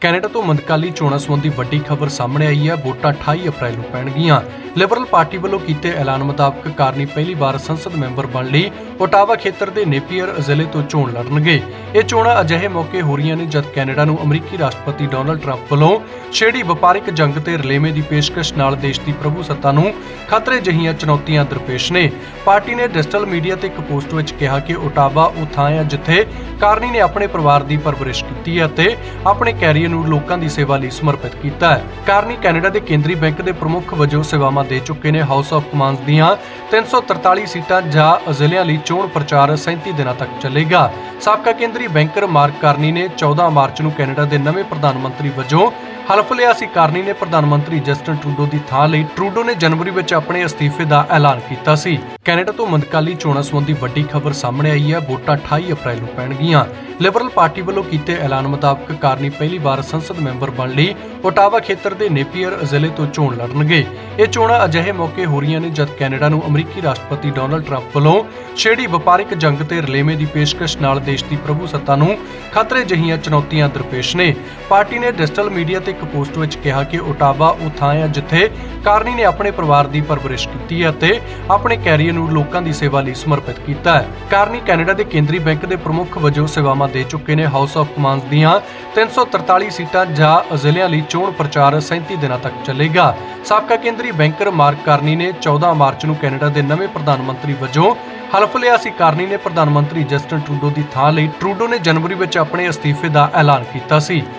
Canada ਤੋਂ ਮੰਦਕਾਲੀ ਚੋਣਾਂ ਸੰਬੰਧੀ ਵੱਡੀ ਖਬਰ ਸਾਹਮਣੇ ਆਈ ਹੈ। ਵੋਟਾਂ 28 ਅਪ੍ਰੈਲ ਨੂੰ ਪੈਣਗੀਆਂ। ਲਿਬਰਲ ਪਾਰਟੀ ਵੱਲੋਂ ਕੀਤੇ ਐਲਾਨ ਮੁਤਾਬਕ ਕਾਰਨੀ ਪਹਿਲੀ ਵਾਰ ਸੰਸਦ ਮੈਂਬਰ ਬਣ ਲਈ ਓਟਾਵਾ ਖੇਤਰ ਦੇ ਨੇਪੀਅਰ ਜ਼ਿਲ੍ਹੇ ਤੋਂ ਚੋਣ ਲੜਨਗੇ। ਇਹ ਚੋਣਾਂ ਅਜਿਹੇ ਮੌਕੇ ਹੋ ਰਹੀਆਂ ਨੇ ਜਦ ਕੈਨੇਡਾ ਨੂੰ ਅਮਰੀਕੀ ਰਾਸ਼ਟਰਪਤੀ ਡੋਨਲਡ ਟਰੰਪ ਵੱਲੋਂ ਛੇੜੀ ਵਪਾਰਿਕ ਜੰਗ ਤੇ ਰਲੇਵੇਂ ਦੀ ਪੇਸ਼ਕਸ਼ ਨਾਲ ਦੇਸ਼ ਦੀ ਪ੍ਰਭੂ ਸੱਤਾ ਨੂੰ ਖਤਰੇ ਜਹੀਆਂ ਚੁਣੌਤੀਆਂ ਦਰਪੇਸ਼ ਨੇ। ਪਾਰਟੀ ਨੇ ਡਿਜੀਟਲ ਮੀਡੀਆ ਤੇ ਇੱਕ ਪੋਸਟ ਵਿੱਚ ਕਿਹਾ ਕਿ ਓਟਾਵਾ ਉਹ ਥਾਂ ਹੈ ਜਿੱਥੇ ਕਾਰਨੀ ਨੇ ਆਪਣੇ ਪਰਿਵਾਰ ਦੀ ਪਰਵਰਿਸ਼ ਕੀਤੀ ਹੈ ਅਤੇ ਆਪਣੇ ਕੈਰੀਅਰ ਨੂੰ ਲੋਕਾਂ ਦੀ ਸੇਵਾ ਲਈ ਸਮਰਪਿਤ ਕੀਤਾ ਹੈ। ਕਾਰਨੀ ਕੈਨੇਡਾ ਦੇ ਕੇਂਦਰੀ ਬੈਂਕ ਦੇ ਪ੍ਰਮੁੱਖ ਵਜੋਂ ਸੇਵਾਵਾਂ ਦੇ ਚੁੱਕੇ ਨੇ ਹਾਊਸ ਆਫ ਕਮਾਂਡਸ ਦੀਆਂ। 343 ਸੀਟਾਂ ਜਾਂ ਜ਼ਿਲ੍ਹਿਆਂ ਲਈ ਚੋਣ ਪ੍ਰਚਾਰ 37 ਦਿਨਾਂ ਤੱਕ ਚੱਲੇਗਾ। ਸਾਬਕਾ ਕੇਂਦਰੀ ਬੈਂਕਰ ਮਾਰਕ ਕਾਰਨੀ ਨੇ 14 ਮਾਰਚ ਨੂੰ ਕੈਨੇਡਾ ਦੇ ਨਵੇਂ ਪ੍ਰਧਾਨ ਮੰਤਰੀ ਵਜੋਂ ਹਲਫ ਲਿਆ ਸੀ। ਕਾਰਨੀ ਨੇ ਪ੍ਰਧਾਨ ਮੰਤਰੀ ਜਸਟਨ ਟਰੂਡੋ ਦੀ ਥਾਂ ਲਈ ਟਰੂਡੋ ਨੇ ਜਨਵਰੀ ਵਿੱਚ ਆਪਣੇ ਅਸਤੀਫੇ ਦਾ ਐਲਾਨ ਕੀਤਾ ਸੀ। ਕੈਨੇਡਾ ਤੋਂ ਮੰਦਕਾਲੀ ਚੋਣਾਂ ਸੰਬੰਧੀ ਵੱਡੀ ਖਬਰ ਸਾਹਮਣੇ ਆਈ ਹੈ। ਵੋਟਾਂ 28 ਅਪ੍ਰੈਲ ਨੂੰ ਪੈਣਗੀਆਂ। ਲਿਬਰਲ ਪਾਰਟੀ ਵੱਲੋਂ ਕੀਤੇ ਐਲਾਨ ਮੁਤਾਬਕ ਕਾਰਨੀ ਪਹਿਲੀ ਵਾਰ ਸੰਸਦ ਮੈਂਬਰ ਬਣ ਲਈ, ਓਟਾਵਾ ਖੇਤਰ ਦੇ ਨੇਪੀਅਰ ਜ਼ਿਲ੍ਹੇ ਤੋਂ ਚੋਣ ਲੜਨਗੇ। ਇਹ ਚੋਣਾਂ ਅਜਿਹੇ ਮੌਕੇ ਹੋ ਰਹੀਆਂ ਨੇ ਜਦ ਕੈਨੇਡਾ ਨੂੰ ਅਮਰੀਕੀ ਰਾਸ਼ਟਰਪਤੀ ਡੋਨਲਡ ਟਰੰਪ ਵੱਲੋਂ ਛੇੜੀ ਵਪਾਰਿਕ ਜੰਗ ਤੇ ਰਲੇਵੇਂ ਦੀ ਪੇਸ਼ਕਸ਼ ਨਾਲ ਦੇਸ਼ ਦੀ ਪ੍ਰਭੂ ਸੱਤਾ ਨੂੰ ਖਤਰੇ ਜਹੀਆਂ ਚੁਣੌਤੀਆਂ ਦਰਪੇਸ਼ ਨੇ। ਪਾਰਟੀ ਨੇ ਡਿਜੀਟਲ ਮੀਡੀਆ ਤੇ ਇੱਕ ਪੋਸਟ ਵਿੱਚ ਕਿਹਾ ਕਿ ਓਟਾਵਾ ਉਹ ਥਾਂ ਹੈ ਜਿੱਥੇ ਕਾਰਨੀ ਨੇ ਆਪਣੇ ਪਰਿਵਾਰ ਦੀ ਪਰਵਰਿਸ਼ ਕੀਤੀ ਹੈ ਅਤੇ ਆਪਣੇ ਕੈਰੀਅਰ ਨੂੰ ਲੋਕਾਂ ਦੀ ਸੇਵਾ ਲਈ ਸਮਰਪਿਤ ਕੀਤਾ ਹੈ। ਕਾਰਨੀ ਕੈਨੇਡਾ ਦੇ ਕੇਂਦਰੀ ਬੈਂਕ ਦੇ ਪ੍ਰਮੁੱਖ ਵਜੋਂ ਸੇਵਾਵਾਂ ਦੇ ਚੁੱਕੇ ਨੇ ਹਾਊਸ ਆਫ ਕਮਾਂਡਸ ਦੀਆਂ 343 ਸੀਟਾਂ ਜਾਂ ਜ਼ਿਲ੍ਹਿਆਂ ਲਈ ਚੋਣ ਪ੍ਰਚਾਰ 37 ਦਿਨਾਂ ਤੱਕ ਚੱਲੇਗਾ। ਸਾਬਕਾ ਕੇਂਦਰੀ ਬੈਂਕਰ ਮਾਰਕ ਕਾਰਨੀ ਨੇ 14 ਮਾਰਚ ਨੂੰ ਕੈਨੇਡਾ ਦੇ ਨਵੇਂ ਪ੍ਰਧਾਨ ਮੰਤਰੀ ਵਜੋਂ ਹਲਫ ਲਿਆ ਸੀ। ਕਾਰਨੀ ਨੇ ਪ੍ਰਧਾਨ ਮੰਤਰੀ ਜਸਟਨ ਟਰੂਡੋ ਦੀ ਥਾਂ ਲਈ ਟਰੂਡੋ ਨੇ ਜਨਵਰੀ ਵਿੱਚ ਆਪਣੇ ਅਸਤੀਫੇ ਦਾ ਐਲਾਨ ਕੀਤਾ ਸੀ।